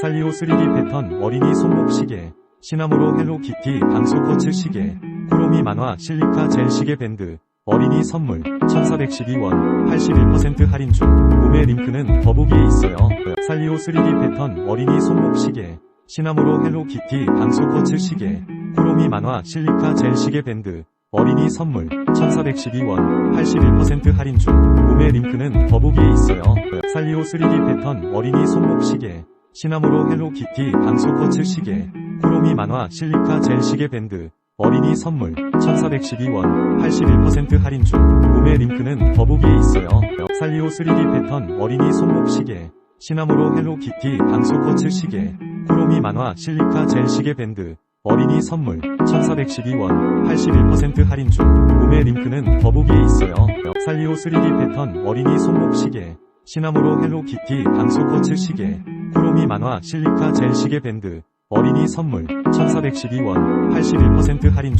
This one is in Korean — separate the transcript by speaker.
Speaker 1: 살리오 3D 패턴 어린이 손목 시계, 시나무로 헬로키티 강소 코츠 시계, 쿠로미 만화 실리카 젤 시계 밴드, 어린이 선물 1412원 81% 할인 중 구매 링크는 더보기에 있어요. 살리오 3D 패턴 어린이 손목 시계, 시나무로 헬로키티 강소 코츠 시계, 쿠로미 만화 실리카 젤 시계 밴드, 어린이 선물 1412원 81% 할인 중 구매 링크는 더보기에 있어요. 살리오 3D 패턴 어린이 손목 시계, 시나무로 헬로 키티 강소 코츠 시계, 쿠로미 만화 실리카 젤 시계 밴드, 어린이 선물 1412원 81% 할인 중 구매 링크는 더보기에 있어요. 살리오 3D 패턴 어린이 손목 시계, 시나무로 헬로 키티 강소 코츠 시계, 쿠로미 만화 실리카 젤 시계 밴드, 어린이 선물 1412원 81% 할인 중 구매 링크는 더보기에 있어요. 살리오 3D 패턴 어린이 손목 시계, 시나무로 헬로 키티 강소 코츠 시계, 쿠로미 만화 실리카 젤 시계 밴드, 어린이 선물 1412원 81% 할인 중